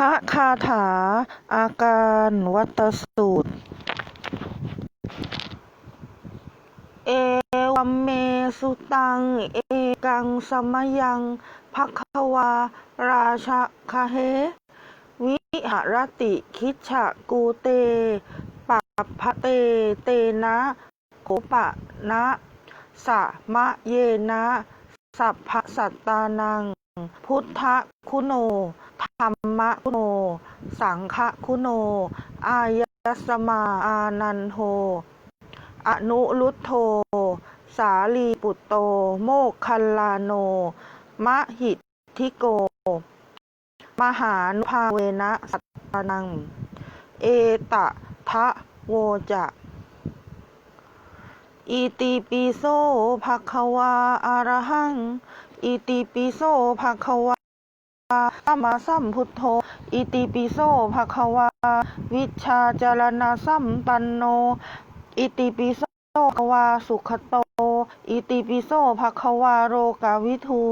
ระคาถา อาการวัตสูตร เอวัมเมสุตัง เอกังสมยังภัควา ราชะคาเฮ วิหรติคิชะกูเตปัปพะเต เตนะโกปะนะ สะมะเยนะ สัพพะสัตตานัง พุทธคุณโนธรรมคุณโน สังฆคุณโน อายสมาอานันโทอนุรุตโธสาลีปุตโต โมคคัลลาโนมะหิทิโก มหานุภาเวนะสัตตานัง เอตะทะโวจะอิติปิโสภะคะวาอะระหัง อิติปิโสภะคะวาสัมมาสัมพุทโธ อิติปิโสภะคะวา วิชาจารณสัมปันโน อิติปิโสภะคะวาสุขโต อิติปิโสภะคะวาโรกาวิทู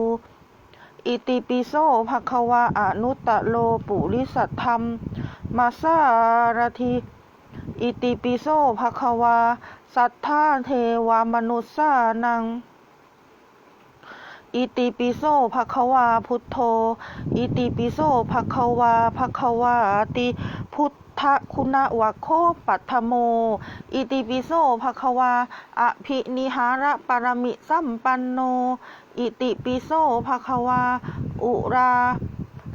อิติปิโสภะคะวาอนุตตโลปุริสัทธรรมมาสารทิอิติปิโสภะคะวา สัทธาเทวามนุสสานัง อิติปิโสภะคะวาพุทโธ อิติปิโสภะคะวาภะคะวาติพุทธคุณวะโคปัทโม อิติปิโสภะคะวา อภินิหารปรมิสัมปันโน อิติปิโสภะคะวา อุรา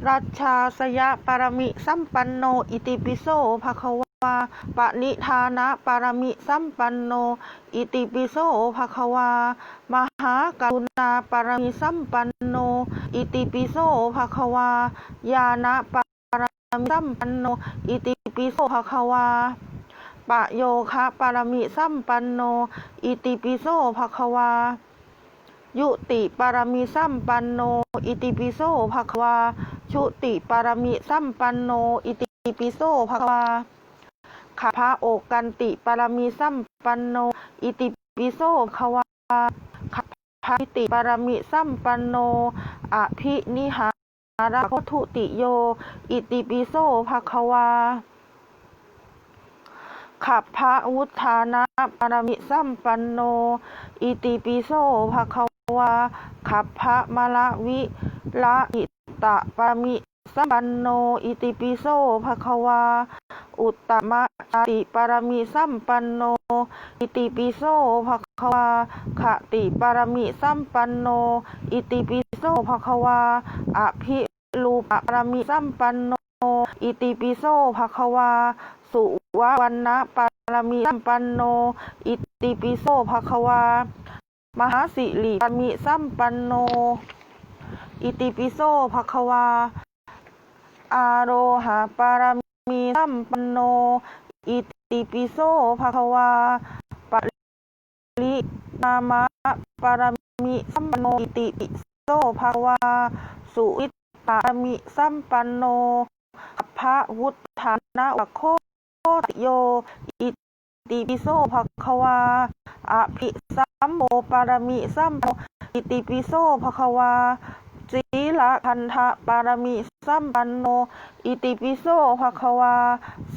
รัชาสยะปรมิสัมปันโน อิติปิโสภะคะวาปณิธานะปารมิสัมปันโน อิติปิโสภะคะวามหากรุณาปารมิสัมปันโน อิติปิโสภะคะวา ญาณปารมิสัมปันโน อิติปิโสภะคะวาปะโยคะปารมิสัมปันโน อิติปิโสภะคะวา ยุติปารมิสัมปันโน อิติปิโสภะคะวา ชุติปารมิสัมปันโน อิติปิโสภะคะวาขัพระโอกันติปารมิสัมปันโน อิติปิโสภะคะวา ขัพพะติปารมิสัมปันโนอภินิหารโกทุติโย อิติปิโสภะควาขับพระวุฒานะปารมิสัมปันโน อิติปิโสภะควาขับพระมะละวิละอิตะปารมิ สัมปันโนอิติปิโสภะคะวา อุตตมะจติปารมิสัมปันโน อิติปิโสภะคะวาขติปารมิสัมปันโน อิติปิโสภะคะวา อภิรูปปารมิสัมปันโน อิติปิโสภะคะวา สุววันนะปารมิสัมปันโน อิติปิโสภะคะวา มหาสิริปารมิสัมปันโน อิติปิโสภะคะวา อโรหะปารมีสัมปันโน อิติปิโสภะคะวาปรินามะปารมิสัมปันโน อิติปิโสภะคะวา สุวิตตามิสัมปันโนอัพพะวุฒานะวะโคตโย อิติปิโสภะคะวาอภิสัมโมปารมิสัมปันโนอิติปิโสภะคะวา สีละคันธะปารมิสัมปันโน อิติปิโสภะควา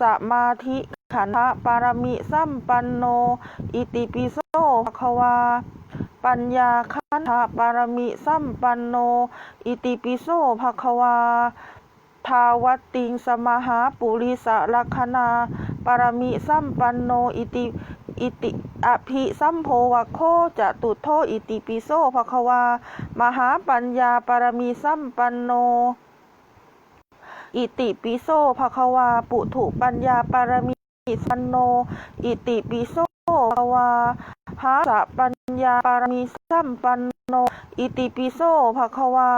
สมาธิขันธะปารมิสัมปันโน อิติปิโสภะควา ปัญญาขันธะปารมิสัมปันโน อิติปิโสภะควา ทาวัติงสมหาปุริสลักขณาปารมิสัมปันโน อิติ อิติอภิสัมโพวะโคจะตุโทอิติปิโสภควา มหาปัญญาปรมีสัมปันโน อิติปิโสภควา ปุถุปัญญาปรมีสันโน อิติปิโสภควาหาสะปัญญาปารมีสัมปันโน อิติปิโสภควา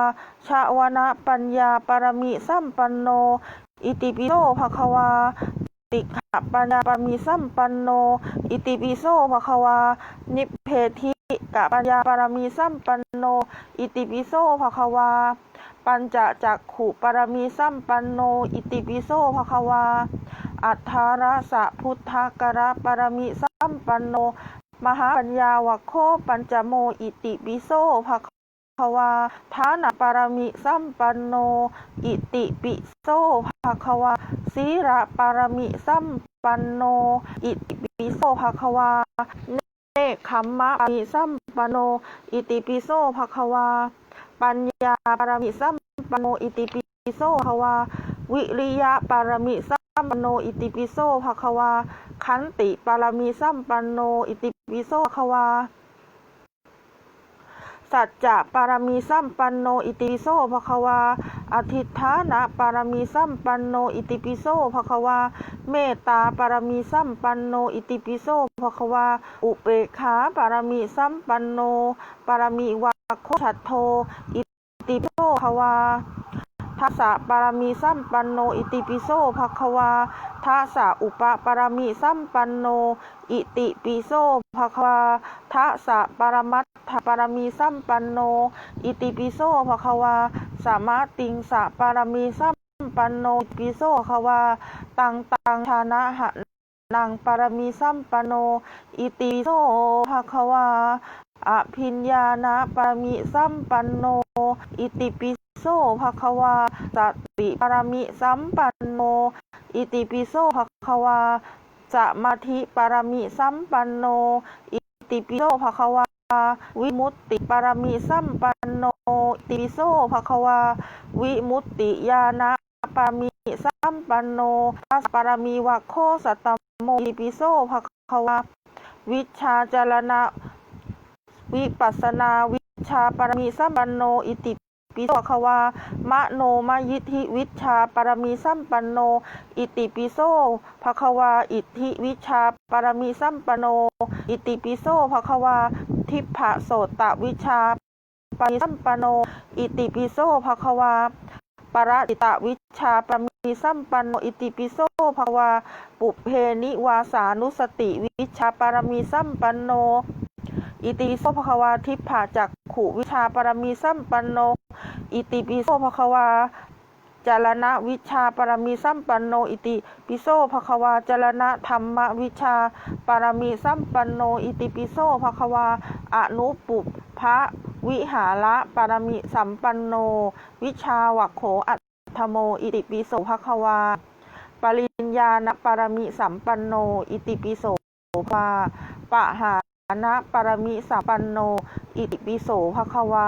ชาวนะปัญญาปารมีสัมปันโน อิติปิโสภควา ติขะปัญญาปารมีสัมปันโน อิติปิโสภะควา นิพเพธิกะปัญญาปารมีสัมปันโน อิติปิโสภะควา ปัญจจักขุปารมีสัมปันโน อิติปิโสภะควา อัฏฐารสะพุทธกระปารมีสัมปันโน มหาปัญญาวะโคปัญจโม อิติปิโสภะ ควาทานาปารมิสัมปันโน อิติปิโสภะคะวาสีระปารมิสัมปันโน อิติปิโสภะคะวาเนคขมมะปามิสัมปันโน อิติปิโสภะคะวา ปัญญาปารมิสัมปันโน อิติปิโสภะคะวา วิริยะปารมิสัมปันโน อิติปิโสภะคะวา ขันติปารมีสัมปันโน อิติปิโสภะคะวา สัจจะปารมีสัมปันโนอิติปิโสภะควาอธิฐานะปารมีสัมปันโนอิติปิโสภะควา เมตตาปารมีสัมปันโนอิติปิโสภะควา อุเบกขาปารมีสัมปันโนปารมีวาโคชัตโทอิติปิโสภคะวา ทัสสะปารมีสัมปันโน อิติปิโสภะคะวาทัสสะอุปปารมีสัมปันโน อิติปิโสภะคะวาทัสสะปรมัตถปารมีสัมปันโน อิติปิโสภะคะวาสามาติงสะปารมีสัมปันโนปิโสภะคะวา ตังตังชานะหะนังปารมีสัมปันโน อิติปิโสภะคะวาอภิญญานะปารมีสัมปันโนอิติปิ โสภะคะวาสติปารมีสัมปันโน อิติปิโสภะคะวาสมาธิปารมีสัมปันโน อิติปิโสภะคะวา วิมุตติปารมีสัมปันโน อิติปิโสภะคะวา วิมุตติญาณปารมีสัมปันโนัสปารมีวะโคสัตตโม อิติปิโสภะคะวา วิชาจารณะ วิปัสสนาวิชาปารมีสัมปันโน อิติ ปิโสภความะโนมยิทธิวิชาปรมีสัมปันโน อิติปิโสภควาอิทธิวิชาปรมีสัมปันโน อิติปิโสภควา ทิพะโสตวิชาปรมีสัมปันโน อิติปิโสภควาปรจิตวิชาปรมีสัมปันโน อิติปิโสภควา ปุเพนิวาสานุสติวิชาปรมีสัมปันโน อิติปิโสภควาทิพพะจักขุวิชาปรมีสัมปันโน อิติปิโสภควาจารณะวิชาปรมีสัมปันโน อิติปิโสภควาจารณะธรรมวิชาปรมีสัมปันโน อิติปิโสภควาอนุปุพพะวิหาระปรมีสัมปันโน วิชาวัคโขอัตถโม อิติปิโสภควา ปริญญาณปรมีสัมปันโน อิติปิโสภาปะหาานะปรมิสัมปันโน อิติปิโสภะคะวา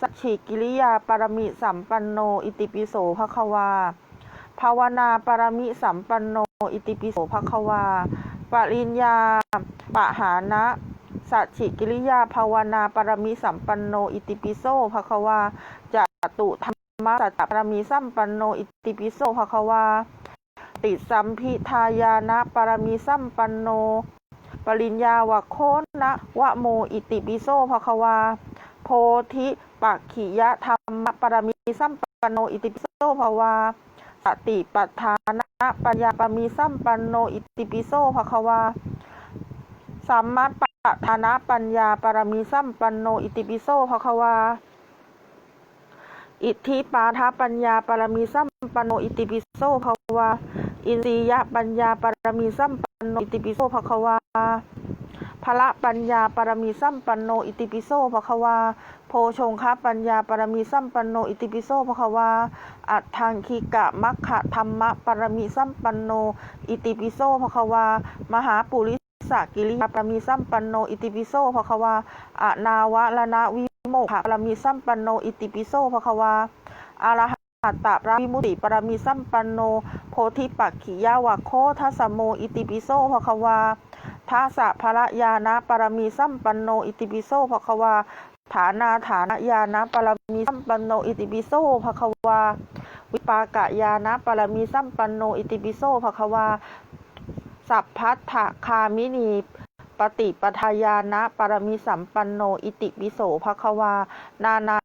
สัจฉิกิริยาปรมิสัมปันโน อิติปิโสภะคะวา ภาวนาปรมิสัมปันโน อิติปิโสภะคะวา ปริญญาปะหานะสัจฉิกิริยาภาวนาปรมิสัมปันโน อิติปิโสภะคะวาจตุธรรมสัจปรมิสัมปันโน อิติปิโสภะคะวา ติสัมพิทายานะปรมีสัมปันโน ปริญญาวะโคนนะวะโมอิติปิโสภควา โพธิปักขิยธรรมปรมีสัมปันโนอิติปิโสภะวาสติปัฏฐานะปัญญาปรมีสัมปันโนอิติปิโสภควาสัมมาปัฏฐานะปัญญาปรมีสัมปันโนอิติปิโสภควาอิทธิปาทปัญญาปรมีสัมปันโนอิติปิโสภคะวาอินทรียปัญญาปรมีสัม อิติปิโสภควาพละปัญญาปรมีสัมปันโนอิติปิโสภควาโพชงคะปัญญาปรมีสัมปันโนอิติปิโสภควาอัตถังคิกะมัคคะธรรมะปรมีสัมปันโนอิติปิโสภความหาปุริสกิริยาปรมีสัมปันโนอิติปิโสภควาอนาวะละนะวิโมกขปรมีสัมปันโนอิติปิโสภควาอรหั ตตปรวิมุติปรมีสัมปันโน โพธิปักขิยาวะโคทัสโม อิติปิโสภควาทัสะภระยานะปรมีสัมปันโน อิติปิโสภควา ฐานาฐานญาณปรมีสัมปันโน อิติปิโสภควา วิปากะญาณปรมีสัมปันโน อิติปิโสภควา สัพพัทธคามินีปฏิปทาญาณปรมีสัมปันโน อิติปิโสภควา นานา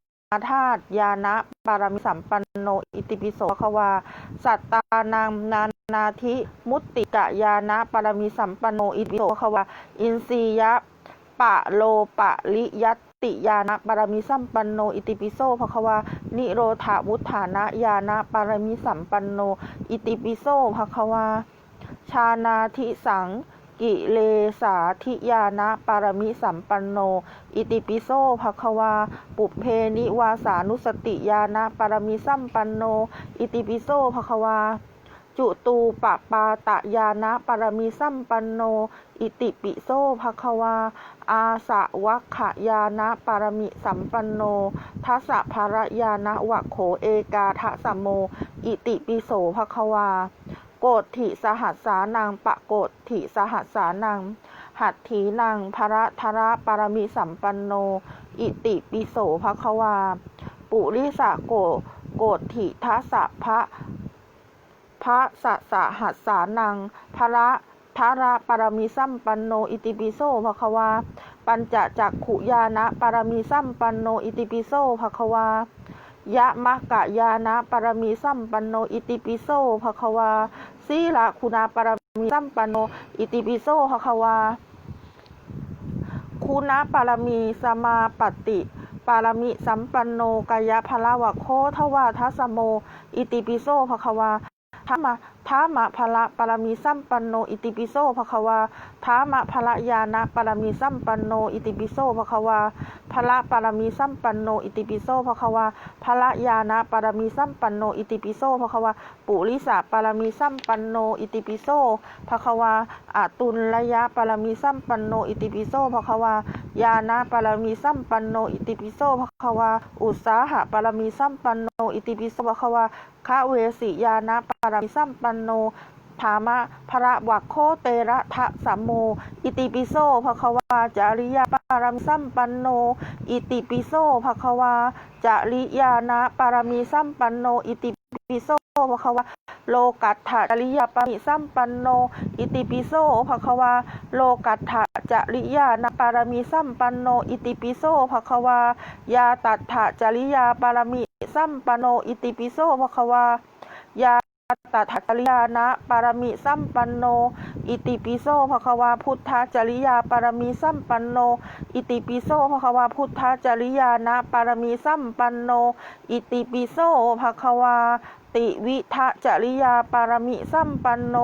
ธาตุญาณปรมีสัมปันโนอิติปิโสภควา สัตตานังนานาธิมุตติกะญาณปรมีสัมปันโนอิติปิโสภควา อินทรียะปะโลปะลิยัตติญาณปรมีสัมปันโนอิติปิโสภควา นิโรธาวุฒานะญาณปรมีสัมปันโนอิติปิโสภควา ชานาทิสัง กิเลสาธิยานะปารมิสัมปันโน อิติปิโสภควา ปุเพนิวาสานุสติญาณปารมิสัมปันโน อิติปิโสภควา จุตูปปาตะยานะปารมิสัมปันโน อิติปิโสภควา อาสะวัคขยานะปารมิสัมปันโนทัสสะภารยานะวะโขเอกาทะสมโม อิติปิโสภควา โกฏฐิสหัสสานังปะโกฏฐิสหัสสานัง หัตถีนังภระธระปารมิสัมปันโน อิติปิโสภควา ปุริสะโกโกฏฐิทัสสะพระพระสะสะหัสสานังภระทระปารมิสัมปันโน อิติปิโสภควา ปัญจจักขุยานะปารมีสัมปันโน อิติปิโสภควายะมะกะยานะปารมีสัมปันโน อิติปิโสภควา สีละคุณาปารมีสัมปันโน อิติปิโสภควา คุณาปารมีสมาปฏิปารมิสัมปันโนกายพลาวะโคทวาทัสโม อิติปิโสภควา ธรรมะธรรมะพละปารมีสัมปันโนอิติปิโสภควาธรรมะพละยานะปารมีสัมปันโนอิติปิโสภควาพละปารมีสัมปันโนอิติปิโสภควาพละยานะปารมีสัมปันโนอิติปิโสภควาปุริสะปารมีสัมปันโนอิติปิโสภควาอะตุลยะปารมีสัมปันโนอิติปิโสภควายานะปารมีสัมปันโนอิติปิโสภควาอุสาหะปารมีสัมปันโนอิติปิโสภควาคะเวสิยานะปารมีสัมปันโนธามะพระวักโคเตระทะสัมโม อิติปิโสภควาจาริยาปารมีสัมปันโน อิติปิโสภควาจาริยานะปารมีสัมปันโนอิติปิโสภควาโลกัตถะจริยาปามิสัมปันโน อิติปิโสภควาโลกัตถะจริยานะปารมีสัมปันโน อิติปิโสภควา ยาตัตถะจริยาปารมีสัมปันโน อิติปิโสภควายา ตัตถะจริยานะปารมีสัมปันโน อิติปิโสภควาพุทธาจริยาปารมีสัมปันโน อิติปิโสภควาพุทธาจริยานะปารมีสัมปันโน อิติปิโสภควาติวิทะจริยาปารมิสัมปันโน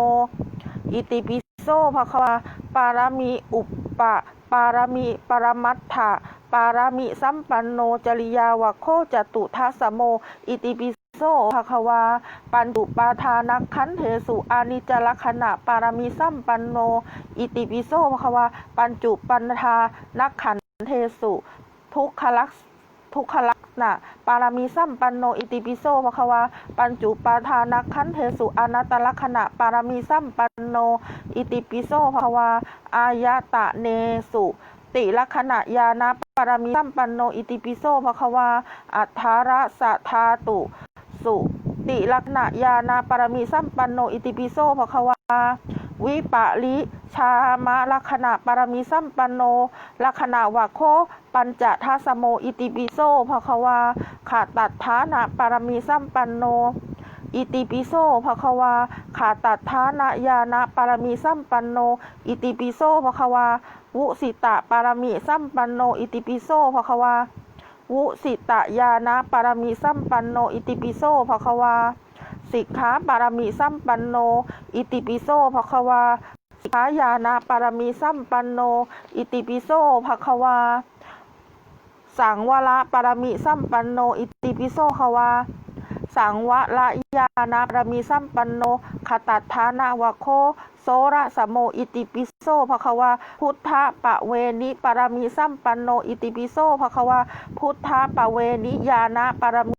อิติปิโสภควาปารมีอุปปะปารมีปรมัตถะปารมิสัมปันโนจริยาวะโคจตุทัสสโม อิติปิ โสภควา ปัญจุปาทานักขันเทสุอานิจลักขณะปารมีสัมปันโน อิติปิโสภควา ปัญจุปันธานักขันเทสุ ทุกขลักษทุกขลักษณะ ปารามีสัมปันโน อิติปิโสภควา ปัญจุปาทานักขันเทสุอนัตตลักษณะ ปารามีสัมปันโน อิติปิโสภควา อายตะเนสุ ติลักษณะยานะปารามีสัมปันโน อิติปิโสภควา อัฏฐาระสะทาตุ สุติลักษณะยานาปรมีสัมปันโนอิติปิโสภควาวิปะลิชามะลักษณะปรมีสัมปันโน ลักษณะวะโค ปัญจทัสโมอิติปิโสภควาขาตัดฐานะปรมีสัมปันโน อิติปิโสภควาขาตัดฐานะยานะปรมีสัมปันโน อิติปิโสภควาวุสิตะปรมีสัมปันโน อิติปิโสภควา วุสิตยานะปารมีสัมปันโน อิติปิโสภควา สิกขาปารมีสัมปันโน อิติปิโสภควา สิกขายานะปารมีสัมปันโน อิติปิโสภควา สังวระปารมีสัมปันโน อิติปิโสภควา สังวระยานาปารมีสัมปันโนขตัทานาวะโค โสระสมโมอิติปิโสภควาพุทธปะเวนิปารมีสัมปันโนอิติปิโสภควาพุทธปะเวนิยานะปารมี